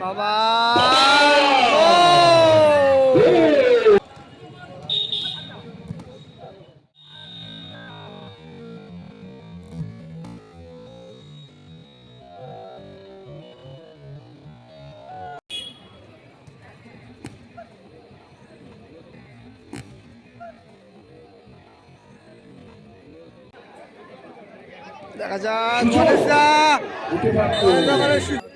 বাবা দেখা যাক গণেশদা গণেশ দা। দুর্দান্ত চান্স পেনাল্টির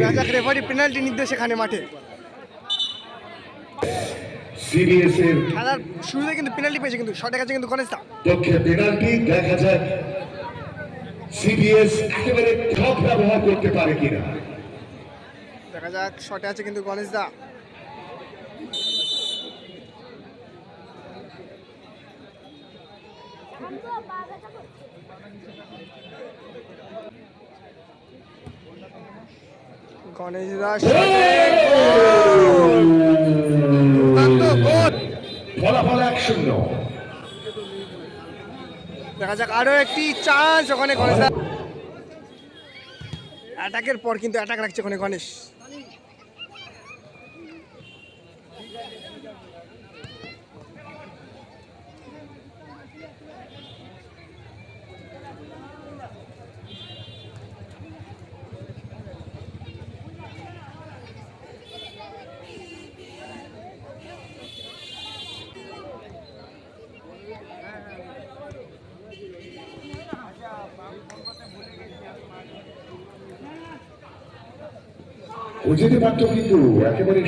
দেখা যাক রেফারি পেনাল্টি নির্দেশ। এখানে মাঠে। খেলার শুরুতে কিন্তু পেনাল্টি পেয়েছে কিন্তু শটের কাছে কিন্তু গণেশ দা পেনাল্টি দেখা যাক সিবিএস একেবারে ব্যবহার করতে পারে কিনা। দেখা যাক শটে আছে কিন্তু গণেশ দা গণেশ দা শটে দুর্দান্ত গোল ফলাফল এক শূন্য দেখা যাক, আরও একটি চান্স ওখানে গণেশ অ্যাটাকের পর কিন্তু অ্যাটাক রাখছে ওখানে গণেশ। ও যেতে পারতো কিন্তু একেবারে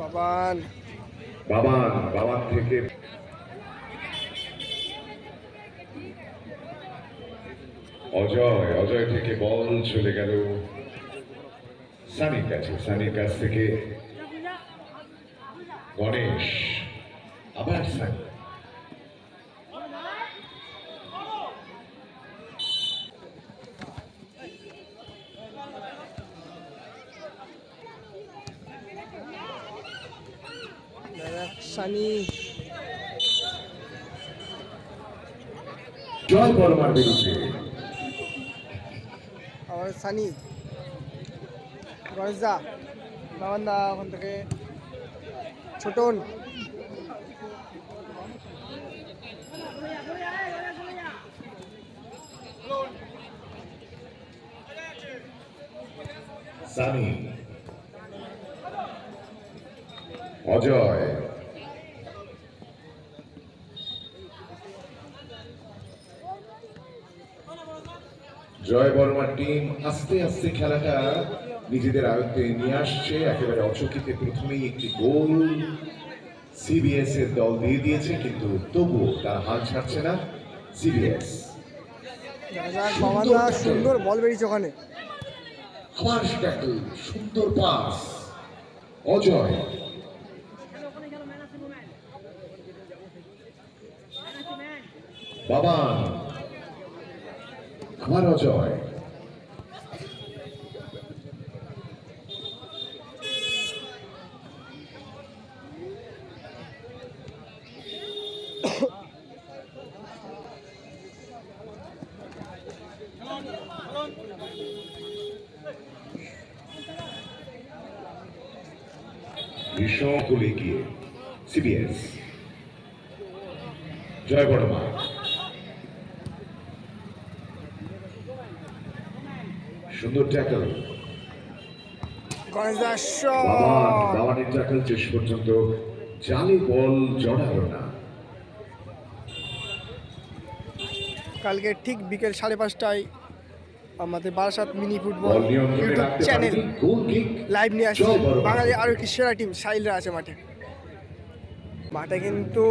বাবান। বাবান বাবান থেকে অজয় অজয় থেকে বল চলে গেল। সানির কাছে সানির কাছ থেকে গণেশ আবার সানি দেখা যাক সানি জয় বর্মার বিরুদ্ধে। সানি। গণেশ দা ওখান থেকে ছোটন। সানি। অজয়। জয় বর্মার টিম আস্তে আস্তে খেলাটা নিজেদের আয়ত্তে নিয়ে আসছে। একেবারে অচকিতে প্রথমেই একটি গোল সিবিএস এর দল দিয়ে দিয়েছে কিন্তু তবুও তার হাল ছাড়ছে না সিবিএস সুন্দর বল বেরিয়েছে ওখানে। আবার সেটা একটা সুন্দর পাস অজয়। বাবান। আবার অজয়। ভীষণ এগিয়ে সিবিএস জয় বড়মা সুন্দর ট্যাকল গণেশ দা বাবান শট বাবানের ট্যাকল শেষ পর্যন্ত। জালে বল জড়ালো না। কালকে ঠিক বিকেল সাড়ে পাঁচটায় আমাদের Barasat mini football YouTube channel live নিয়ে আসছি। বাঙালি আরও একটি সেরা টিম সাইলরা আছে মাঠে। মাঠে কিন্তু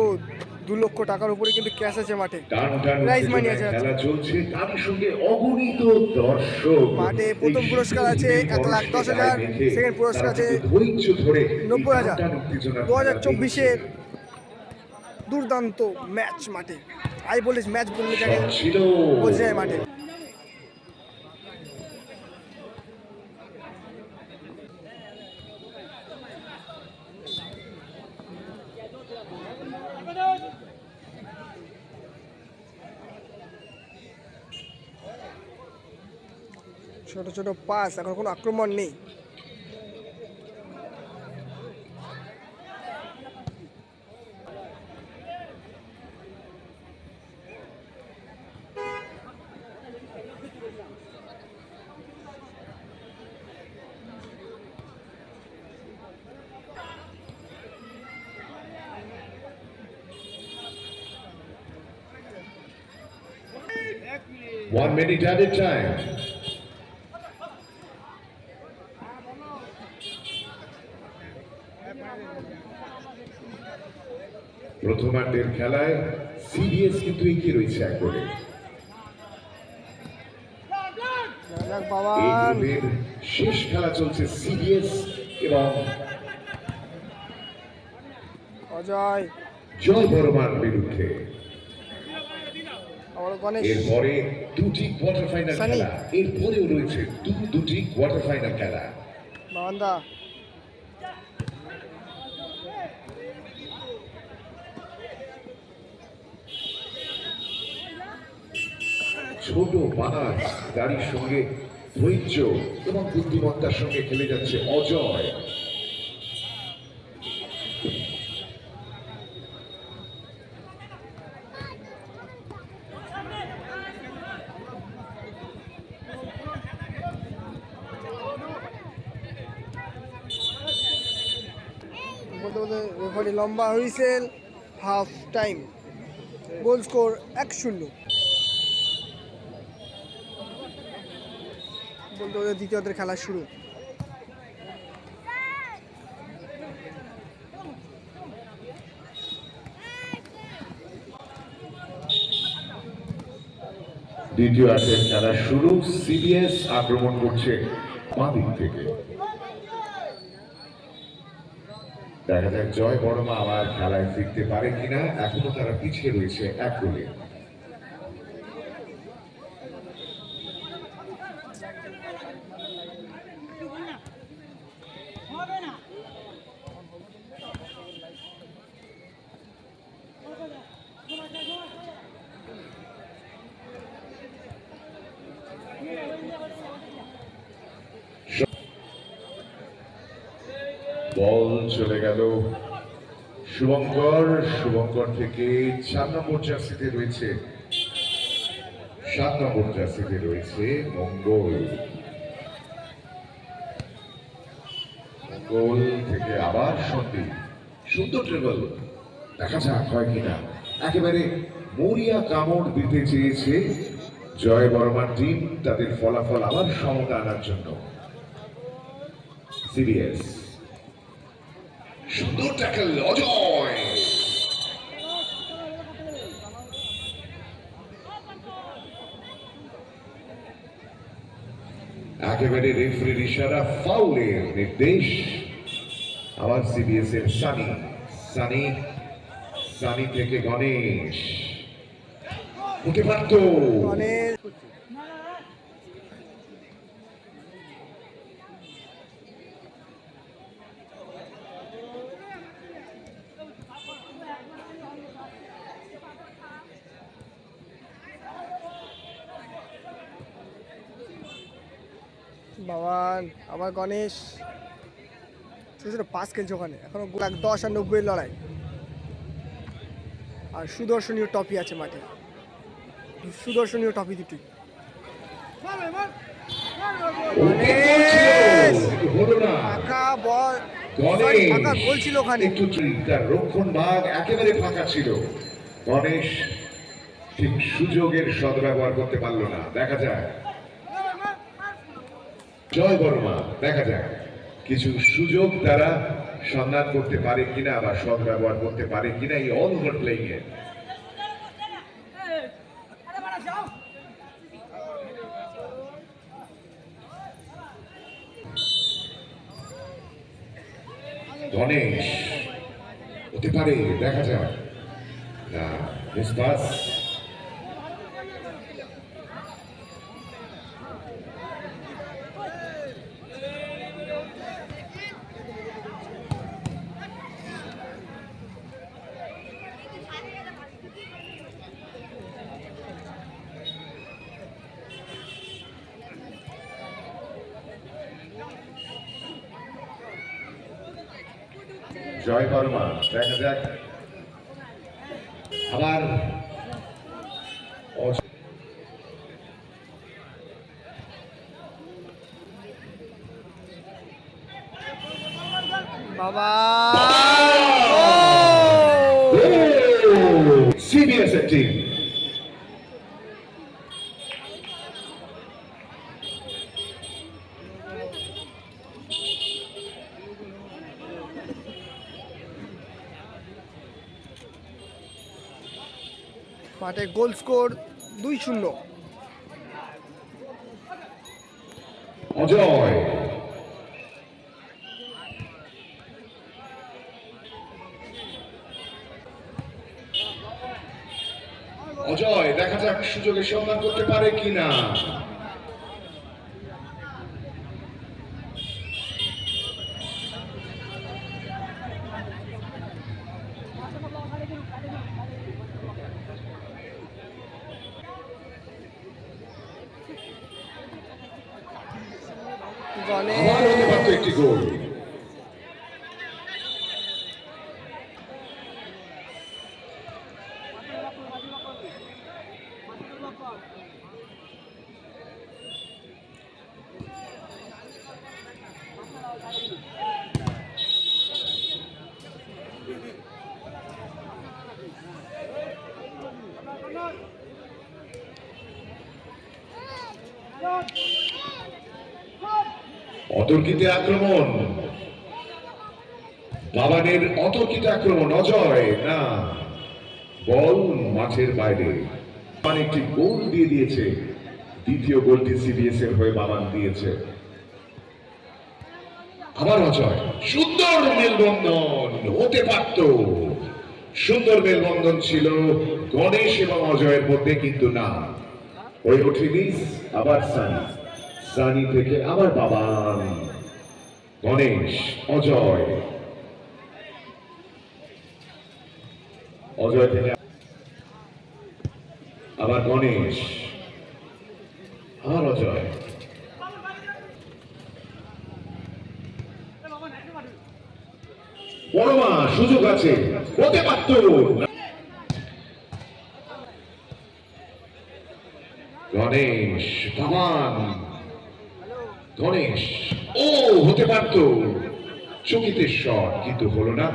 দু লক্ষ টাকার উপরে কিন্তু ক্যাশ আছে মাঠে। প্রাইজ উত্তেজনায় আছে। খেলা চলছে তার সঙ্গে অগণিত দর্শক। মাঠে প্রথম পুরস্কার আছে এক লাখ দশ হাজার, সেকেন্ড পুরস্কার আছে নব্বই হাজার। দু হাজার চব্বিশের দুর্দান্ত ম্যাচ মাঠে। আই বলিস ম্যাচ বললে যায় মাঠে। ছোট পাস এখন কোনো আক্রমণ নেই One minute added time. প্রথমার্ধের খেলায় সিবিএস কিন্তু এগিয়ে রয়েছে এক গোলে শেষ খেলা চলছে সিবিএস এবং অজয়। জয় বর্মার বিরুদ্ধে। এরপরে দুটি কোয়ার্টার ফাইনাল খেলা। এরপরেও রয়েছে দু দুটি কোয়ার্টার ফাইনাল খেলা। ছোট মাছ গাড়ির সঙ্গে ধৈর্য এবং বুদ্ধিমত্তার সঙ্গে খেলে যাচ্ছে অজয়। লম্বা whistle half time goal score এক শূন্য। বলতে দ্বিতীয়দের খেলা শুরু। দ্বিতীয় আটের খেলা শুরু, সিবিএস আক্রমণ করছে বাঁ দিক থেকে। দেখা যাক জয় বড়মা আবার খেলায় ফিরতে পারে কিনা। এখনও তারা পিছিয়ে রয়েছে এক গোলে। বল চলে গেল। শুভঙ্কর শুভঙ্কর থেকে চার নম্বর জার্সিতে রয়েছে। সাত নম্বর জার্সিতে রয়েছে মঙ্গল। মঙ্গল থেকে আবার সন্দীপ। সুন্দর ট্রেবল দেখা যাক হয় কিনা। একেবারে মরিয়া কামড় দিতে চেয়েছে জয় বর্মার টিম তাদের ফলাফল আবার সমতা আনার জন্য। সিরিয়াস সুন্দর ট্যাকল অজয় একেবারে রেফারির ইশারা ফাউলের নির্দেশ। আবার সিবিএস এর সানি সানি সানি থেকে গণেশ। হতে পারতো। গণেশ। বাবান আবার গণেশ। ছোটো ছোটো পাস খেলছে ওখানে এখনও লাখ দশ আর নব্বই লড়াই। আর সুদর্শনীয় টপি আছে মাঠে। সুদর্শনীয় টপি দুটি। ফাঁকা বল ফাঁকা গোল ছিল ওখানে। তার রক্ষণ ভাগ একেবারে ফাঁকা ছিল। গণেশ ঠিক সুযোগের সদ্ব্যবহার করতে পারল না। দেখা যায় জয় বর্মা, দেখা যাক। কিছু সুযোগ তারা সন্ধান করতে পারে কিনা বা সদ্ব্যবহার করতে পারে কিনা এই ওভার প্লেইং এ। গণেশ, হতে পারে, দেখা যাক। না জয় কর্মা দেখা যাক। আবার বাবা! সিবিএস টিম গোল স্কোর দুই শূন্য। অজয়। অজয় দেখা যাক সুযোগের সন্ধান করতে পারে কিনা। হতে একটি গোল। অতর্কিতে আক্রমণ। বাবানের অতর্কিত আক্রমণ, অজয়, না। বল মাঠের বাইরে। একটি গোল দিয়ে দিয়েছে। দ্বিতীয় গোলটি সিবিএস এর হয়ে বাবান দিয়েছে। আবার অজয়। সুন্দর মেলবন্ধন, হতে পারত। সুন্দর মেলবন্ধন ছিল গণেশ এবং অজয়ের মধ্যে, কিন্তু না। ওই ওঠে আবার সানি সানি থেকে আবার বাবা গণেশ, অজয়। অজয় থেকে আবার গণেশ। আবার অজয়। বড়মা সুযোগ আছে। হতে পারত। গণেশ ধামান গণেশ। ও হতে পারত। চকিতে শট কিন্তু হলো না।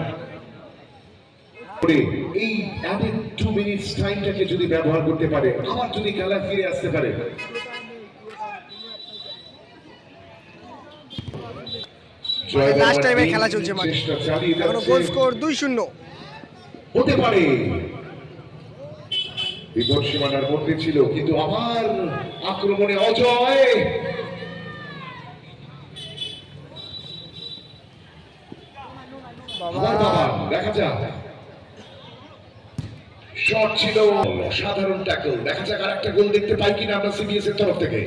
এই অ্যাডেড টু মিনিটস টাইমটাকে যদি ব্যবহার করতে পারে আবার যদি খেলা ফিরে আসতে পারে। লাস্ট টাইমে খেলা চলছে মাঠে চালিয়ে এখনও গোল স্কোর দুই শূন্য। হতে পারে। বিপদ সীমানার মধ্যে ছিল কিন্তু আবার আক্রমণে অজয়। আবার বাবা বাবা দেখা যাক। শট ছিল অসাধারণ ট্যাকল দেখা যাক আর একটা গোল দেখতে পাই কিনা আমরা সিবিএস এর তরফ থেকে।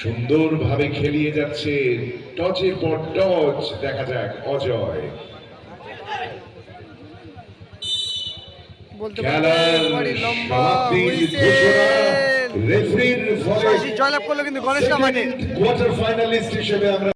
সুন্দরভাবে খেলিয়ে যাচ্ছে। টচের পর টচ দেখা যাক অজয়। জয়লাভ করল কিন্তু গণেশ কোয়ার্টার ফাইনালিস্ট হিসেবে আমরা